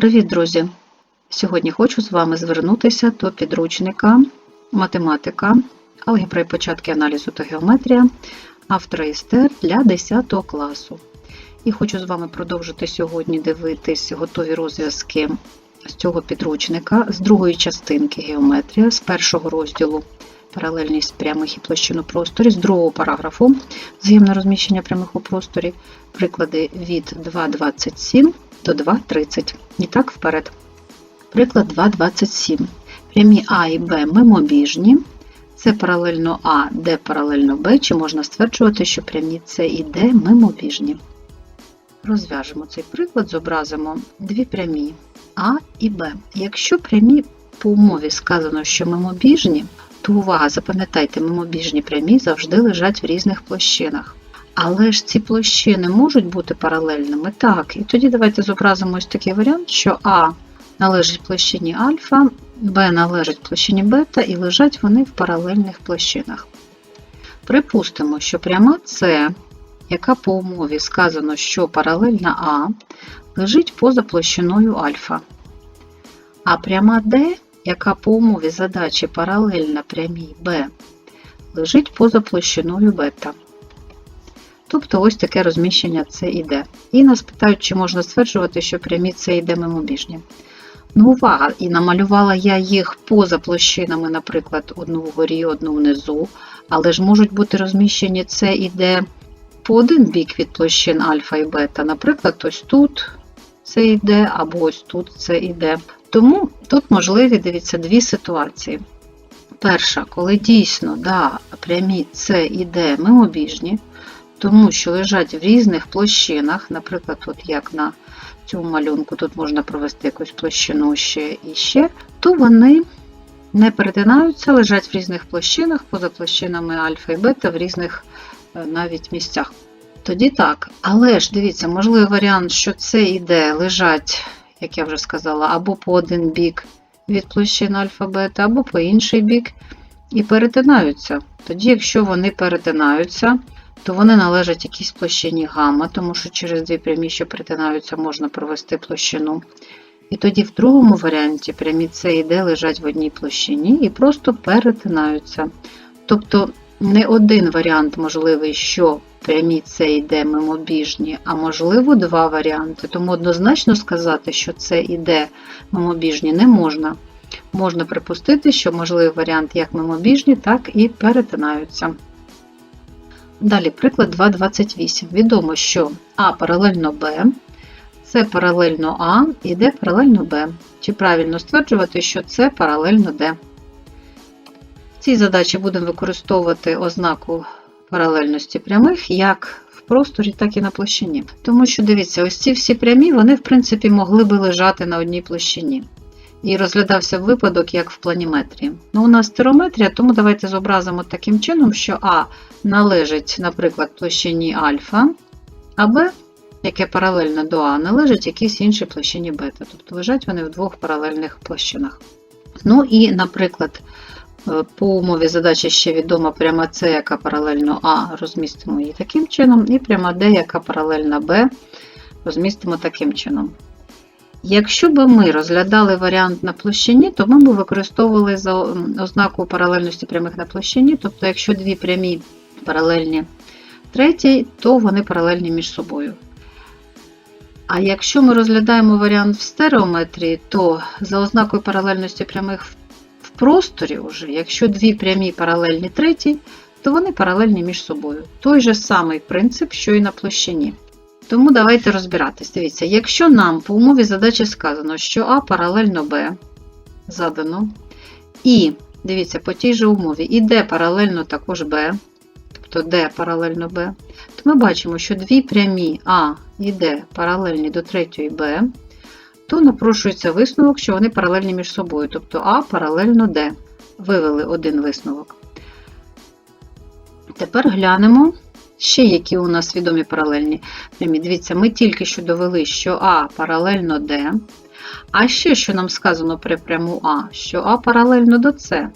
Привіт, друзі! Сьогодні хочу з вами звернутися до підручника математика, алгебра і початки аналізу та геометрія, автора естер для 10 класу. І хочу з вами продовжити сьогодні дивитись готові розв'язки з цього підручника, з другої частинки геометрія, з першого розділу паралельність прямих і площин у просторі, з другого параграфу взаємне розміщення прямих у просторі, приклади від 2.27 до 2.30. І так вперед. Приклад 2.27. Прямі А і Б мимобіжні. Це паралельно А, Д паралельно Б, чи можна стверджувати, що прямі С і Д мимобіжні. Розв'яжемо цей приклад, зобразимо дві прямі А і Б. Якщо прямі по умові сказано, що мимобіжні, то увага, запам'ятайте, мимобіжні прямі завжди лежать в різних площинах. Але ж ці площини можуть бути паралельними? Так. І тоді давайте зобразимо ось такий варіант, що А належить площині альфа, Б належить площині бета і лежать вони в паралельних площинах. Припустимо, що пряма С, яка по умові сказано, що паралельна А, лежить поза площиною альфа. А пряма Д, яка по умові задачі паралельна прямій Б, лежить поза площиною бета. Тобто ось таке розміщення С і Д. І нас питають, чи можна стверджувати, що прямі С і Д мимобіжні. Ну, увага! І намалювала я їх поза площинами, наприклад, одну вгорі, одну внизу, але ж можуть бути розміщені С і Д по один бік від площин альфа і бета. Наприклад, ось тут І Д, або ось тут і Д. Тому тут можливі, дивіться, дві ситуації. Перша, коли дійсно да, прямі С і Д мимобіжні, тому що лежать в різних площинах, наприклад, от як на цьому малюнку тут можна провести якусь площину ще і ще, то вони не перетинаються, лежать в різних площинах, поза площинами альфа і бета в різних е, навіть місцях. Тоді так. Але ж дивіться, можливий варіант, що це і Д лежать, як я вже сказала, або по один бік від площин альфа бета, або по інший бік, і перетинаються. Тоді, якщо вони перетинаються, то вони належать якійсь площині гамма, тому що через дві прямі, що перетинаються, можна провести площину. І тоді в другому варіанті прямі С і Д лежать в одній площині і просто перетинаються. Тобто не один варіант можливий, що прямі і Д мимобіжні, а можливо два варіанти. Тому однозначно сказати, що і Д мимобіжні не можна. Можна припустити, що можливий варіант як мимобіжні, так і перетинаються. Далі, приклад 2.28. Відомо, що А паралельно Б, С паралельно А і Д паралельно Б. Чи правильно стверджувати, що С паралельно Д? В цій задачі будемо використовувати ознаку паралельності прямих як в просторі, так і на площині. Тому що, дивіться, ось ці всі прямі, вони, в принципі, могли би лежати на одній площині. І розглядався випадок як в планіметрії. Ну, у нас стерометрія, тому давайте зобразимо таким чином, що А належить, наприклад, площині альфа, а Б, яке паралельно до А, належить якійсь іншій площині бета. Тобто лежать вони в двох паралельних площинах. Ну і, наприклад, по умові задачі ще відома пряма С, яка паралельно А, розмістимо її таким чином, і пряма Д, яка паралельна Б, розмістимо таким чином. Якщо б ми розглядали варіант на площині, то ми б використовували за ознаку паралельності прямих на площині, тобто, якщо дві прямі паралельні третій, то вони паралельні між собою. А якщо ми розглядаємо варіант в стереометрії, то за ознакою паралельності прямих в просторі, вже, якщо дві прямі паралельні третій, то вони паралельні між собою. Той же самий принцип, що і на площині. Тому давайте розбиратись. Дивіться, якщо нам по умові задачі сказано, що А паралельно Б задано, і, дивіться, по тій же умові, і Д паралельно також Б, тобто D паралельно Б, то ми бачимо, що дві прямі А і Д паралельні до третьої Б, то напрошується висновок, що вони паралельні між собою, тобто А паралельно Д. Вивели один висновок. Тепер глянемо. Ще які у нас відомі паралельні прямі. Дивіться, ми тільки що довели, що А паралельно Д. А ще, що нам сказано при пряму А, що А паралельно до С.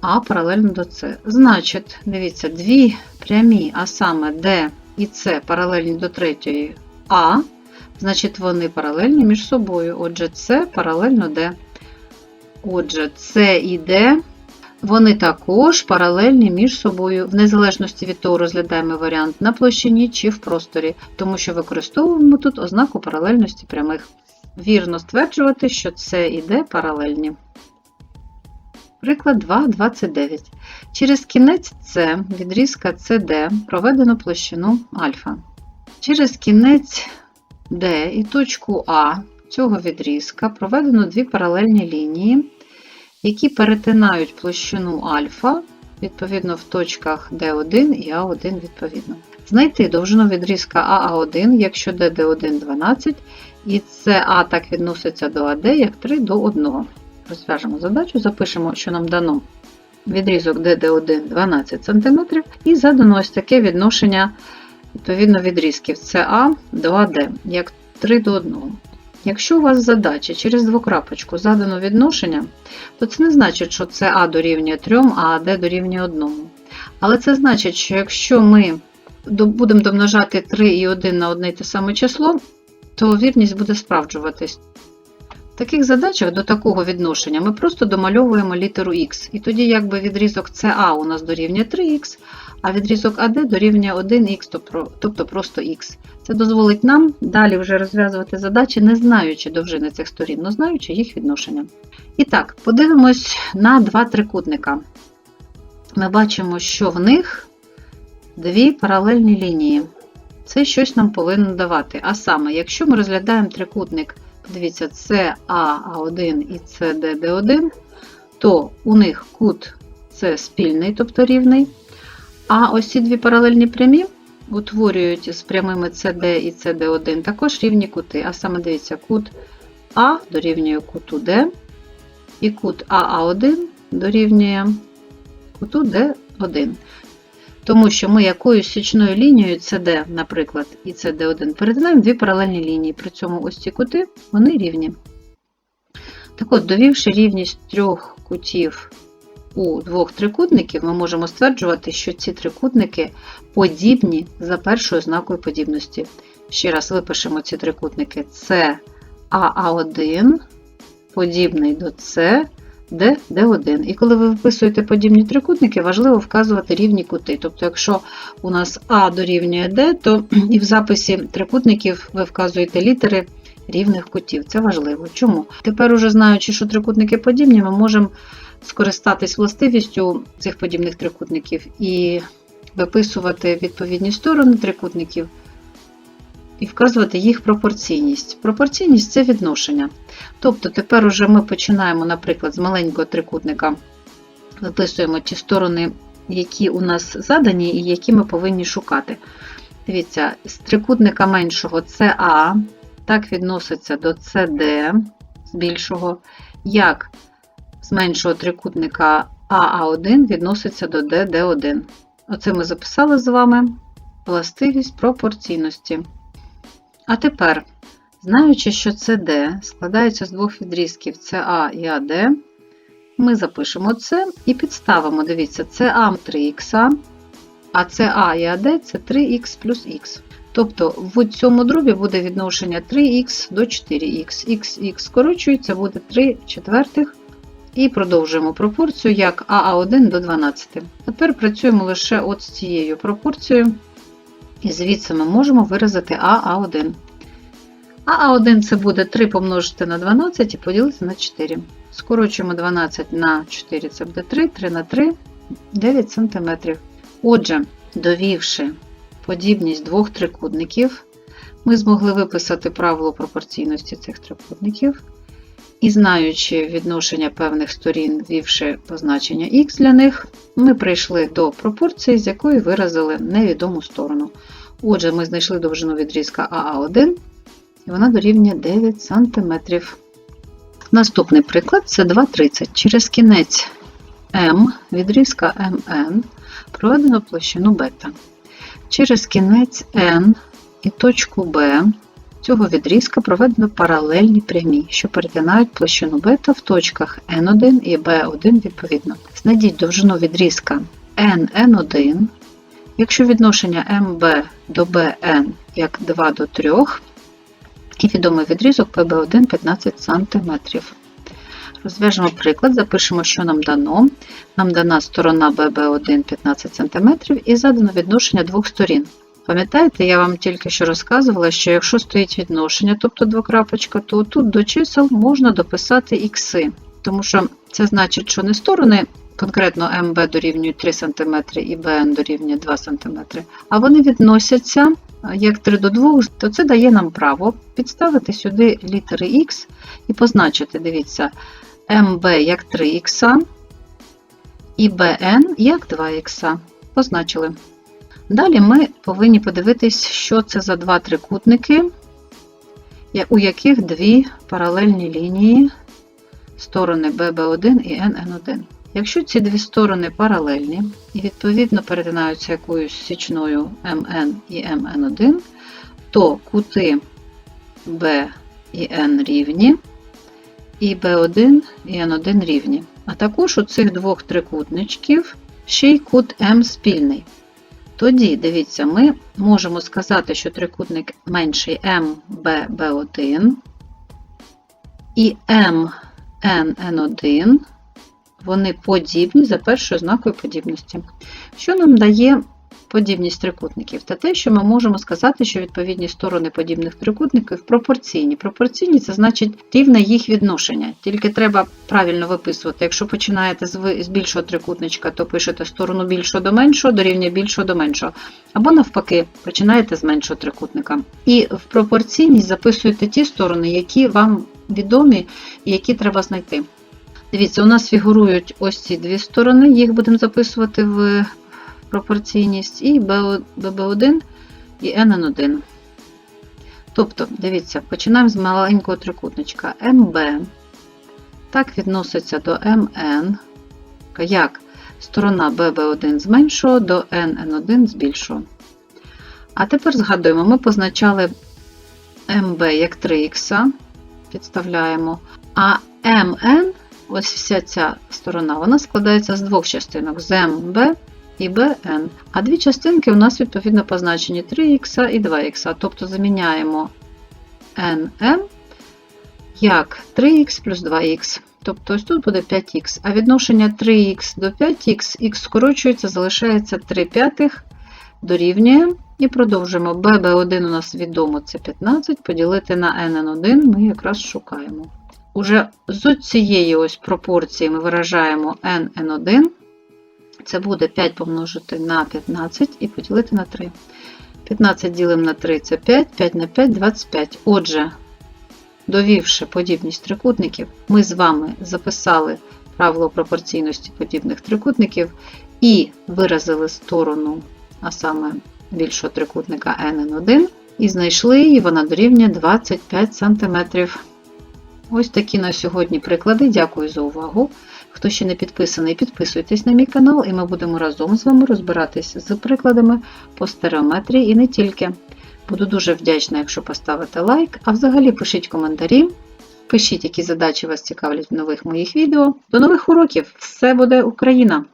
А паралельно до С. Значить, дивіться, дві прямі, а саме D і С паралельні до третьої А, Значить, вони паралельні між собою. Отже, С паралельно Д. Отже, С і Д, вони також паралельні між собою, в незалежності від того, розглядаємо варіант на площині чи в просторі, тому що використовуємо тут ознаку паралельності прямих. Вірно стверджувати, що С і Д паралельні. Приклад 2.29. Через кінець С відрізка CD проведено площину альфа. Через кінець D і точку А цього відрізка проведено дві паралельні лінії, які перетинають площину альфа, відповідно в точках D1 і А1 відповідно. Знайти довжину відрізка АА1, якщо ДД1 12, і СА так відноситься до АД як 3 до 1. Розв'яжемо задачу, запишемо, що нам дано відрізок ДД1 12 см, і задано ось таке відношення відповідно відрізків до АД, як 3 до 1. Якщо у вас задача через двокрапочку задано відношення, то це не значить, що СА дорівнює 3, а АД дорівнює 1. Але це значить, що якщо ми будемо домножати 3 і 1 на одне й те саме число, то вірність буде справджуватись. Таких задачах до такого відношення ми просто домальовуємо літеру Х. І тоді якби відрізок СА у нас дорівнює 3х, а відрізок АД дорівнює 1х, тобто просто х. Це дозволить нам далі вже розв'язувати задачі, не знаючи довжини цих сторін, але знаючи їх відношення. І так, подивимось на два трикутника. Ми бачимо, що в них дві паралельні лінії. Це щось нам повинно давати. А саме, якщо ми розглядаємо трикутник, подивіться, CAA1 і CDD1, то у них кут це спільний, тобто рівний. А ось ці дві паралельні прямі утворюють з прямими CD і CD1 також рівні кути. А саме дивіться, кут А дорівнює куту D, і кут АА1 дорівнює куту D1. Тому що ми якоюсь січною лінією CD, наприклад, і CD1 перетинаємо дві паралельні лінії. При цьому ось ці кути вони рівні. Так от, довівши рівність трьох кутів у двох трикутників, ми можемо стверджувати, що ці трикутники подібні за першою ознакою подібності. Ще раз випишемо ці трикутники С АА1 подібний до С D, D1. І коли ви виписуєте подібні трикутники, важливо вказувати рівні кути. Тобто, якщо у нас А дорівнює D, то і в записі трикутників ви вказуєте літери рівних кутів. Це важливо. Чому? Тепер, уже знаючи, що трикутники подібні, ми можемо скористатись властивістю цих подібних трикутників і виписувати відповідні сторони трикутників. І вказувати їх пропорційність. Пропорційність це відношення. Тобто тепер уже ми починаємо, наприклад, з маленького трикутника, виписуємо ті сторони, які у нас задані, і які ми повинні шукати. Дивіться, з трикутника меншого CA так відноситься до CD з більшого, як з меншого трикутника АА1 відноситься до DD1. Оце ми записали з вами властивість пропорційності. А тепер, знаючи, що CD складається з двох відрізків CA і AD, ми запишемо це і підставимо, дивіться, CA 3х, а CA і AD це 3х плюс х. Тобто в цьому дробі буде відношення 3х до 4х. Х скорочується, буде 3 четвертих. І продовжуємо пропорцію як АА1 до 12. Тепер працюємо лише от з цією пропорцією. І звідси ми можемо виразити АА1. АА1 це буде 3 помножити на 12 і поділити на 4. Скорочуємо 12 на 4, це буде 3, 3 на 3, 9 см. Отже, довівши подібність двох трикутників, ми змогли виписати правило пропорційності цих трикутників. І знаючи відношення певних сторін, ввівши позначення х для них, ми прийшли до пропорції, з якої виразили невідому сторону. Отже, ми знайшли довжину відрізка АА1, і вона дорівнює 9 см. Наступний приклад це 2,30. Через кінець М відрізка МН проведено площину бета. Через кінець N і точку Б цього відрізка проведено паралельні прямі, що перетинають площину бета в точках N1 і B1 відповідно. Знайдіть довжину відрізка NN1, якщо відношення MB до BN як 2 до 3, і відомий відрізок ПБ1 15 см. Розв'яжемо приклад, запишемо, що нам дано. Нам дана сторона ББ1 15 см і задано відношення двох сторін. Пам'ятаєте, я вам тільки що розказувала, що якщо стоїть відношення, тобто двокрапочка, то тут до чисел можна дописати ікси, тому що це значить, що не сторони конкретно МБ дорівнює 3 см і БН дорівнює 2 см, а вони відносяться як 3 до 2, то це дає нам право підставити сюди літери Х і позначити, дивіться, МБ як 3х і БН як 2х. Позначили. Далі ми повинні подивитись, що це за два трикутники, у яких дві паралельні лінії сторони BB1 і NN1. Якщо ці дві сторони паралельні і відповідно перетинаються якоюсь січною MN і MN1, то кути B і N рівні, і B1 і N1 рівні. А також у цих двох трикутничків ще й кут М спільний. Тоді, дивіться, ми можемо сказати, що трикутник менший MBB1 і MNN1, вони подібні за першою знакою подібності. Що нам дає подібність трикутників? Та те, що ми можемо сказати, що відповідні сторони подібних трикутників пропорційні. Пропорційні це значить рівне їх відношення. Тільки треба правильно виписувати. Якщо починаєте з більшого трикутничка, то пишете сторону більшого до меншого, дорівнює більшого до меншого. Або навпаки, починаєте з меншого трикутника. І в пропорційність записуєте ті сторони, які вам відомі і які треба знайти. Дивіться, у нас фігурують ось ці дві сторони, їх будемо записувати в пропорційність, і BB1 і NN1. Тобто, дивіться, починаємо з маленького трикутничка MB. Так відноситься до MN, як сторона BB1 з до NN1 з більшого. А тепер згадуємо, ми позначали MB як 3х, підставляємо, а MN ось вся ця сторона вона складається з двох частинок з MB і BN. А дві частинки у нас відповідно позначені 3х і 2х. Тобто заміняємо NM як 3х плюс 2х. Тобто ось тут буде 5х, а відношення 3х до 5х, х скорочується, залишається 3 п'ятих, дорівнює. І продовжимо. BB1 у нас відомо це 15, поділити на NN1 ми якраз шукаємо. Уже з цієї ось пропорції ми виражаємо NN1. Це буде 5 помножити на 15 і поділити на 3. 15 ділимо на 3 це 5, 5 на 5 25. Отже, довівши подібність трикутників, ми з вами записали правило пропорційності подібних трикутників і виразили сторону, а саме більшого трикутника NN1, і знайшли її, вона дорівнює 25 см. Ось такі на сьогодні приклади. Дякую за увагу. Хто ще не підписаний, підписуйтесь на мій канал, і ми будемо разом з вами розбиратись з прикладами по стереометрії і не тільки. Буду дуже вдячна, якщо поставите лайк, а взагалі пишіть коментарі, пишіть, які задачі вас цікавлять в нових моїх відео. До нових уроків! Все буде Україна!